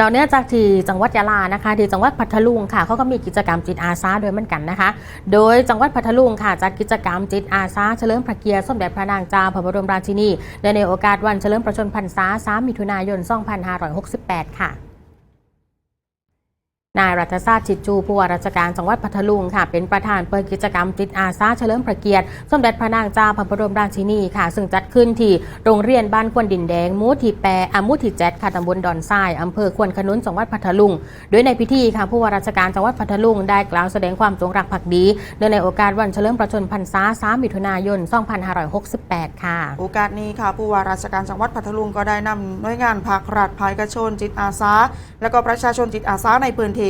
เราเนื่องจากที่จังหวัดยะลานะคะ ที่จังหวัดพัทลุงค่ะเขาก็มีกิจกรรมจิตอาสาด้วยเหมือนกันนะคะ โดยจังหวัดพัทลุงค่ะจัดกิจกรรมจิตอาสาเฉลิมพระเกียรติสมเด็จพระนางเจ้าพระบรมราชินีในในโอกาสวันเฉลิมพระชนมพรรษา 3 มิถุนายน 2568 ค่ะ นายรัฐศาสตร์ชิดจูผู้ว่าราชการจังหวัดพัทลุงค่ะ เป็นประธานเปิดกิจกรรมจิตอาสาเฉลิมพระเกียรติ สมเด็จพระนางเจ้าพระบรมราชินีค่ะ ซึ่งจัดขึ้นที่โรงเรียนบ้านควนดินแดงมูทีแปรอามูที่เจ็ดค่ะตำบลดอนทรายอำเภอควนขนุนจังหวัดพัทลุง โดยในพิธีค่ะผู้ว่าราชการจังหวัดพัทลุงได้กล่าวแสดงความจงรักภักดีเนื่องในโอกาสวันเฉลิมพระชนมพรรษา 3 มิถุนายน 2568 ค่ะ โอกาสนี้ค่ะผู้ว่าราชการจังหวัดพัทลุงก็ได้นำหน่วยงานภาครัฐภาคเอกชนจิตอาสาและก็ประชาชนจิตอาสาในพื้นที่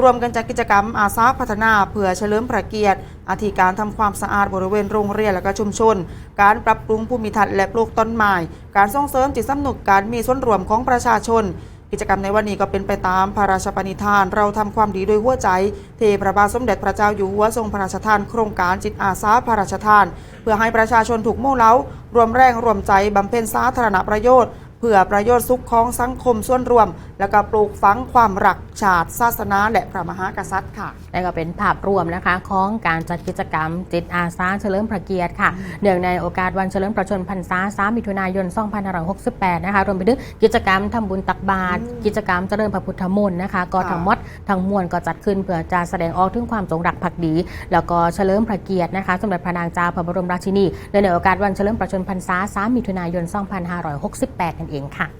รวมกันจัดกิจกรรมอาสาพัฒนาเพื่อเฉลิมพระเกียรติอาทิการทำความสะอาดบริเวณโรงเรียนและก็ชุมชน การปรับปรุงภูมิทัศน์และปลูกต้นไม้การส่งเสริมจิตสำนึกการมีส่วนรวมของประชาชน กิจกรรมในวันนี้ก็เป็นไปตามพระราชปณิธาน เราทำความดีโดยหัวใจเทพระบาทสมเด็จพระเจ้าอยู่หัวทรงพระราชทาน โครงการจิตอาสาพระราชทาน เพื่อให้ประชาชนถูกมู่เล้ารวมแรงรวมใจบำเพ็ญสาธารณประโยชน์ เพื่อประโยชน์สุขของสังคมส่วนรวม แล้วก็ปลูกฝังความรักชาติ ศาสนา และพระมหากษัตริย์ค่ะและก็เป็นภาพรวมนะคะของการจัดกิจกรรม จิตอาสาเฉลิมพระเกียรติค่ะเนื่องในโอกาสวันเฉลิมพระชนมพรรษา3มิถุนายน 2568 นะคะรวมไปถึงกิจกรรมทำบุญตักบาตรกิจกรรมเจริญพระพุทธมนต์นะคะก็ทั้งหมดทั้งมวลก็จัดขึ้นเพื่อจะแสดงออกถึงความจงรักภักดี แล้วก็เฉลิมพระเกียรตินะคะสมเด็จพระนางเจ้าพระบรมราชินีเนื่อในโอกาสวันเฉลิมพระชนมพรรษา3มิถุนายน 2568นั่นเองค่ะ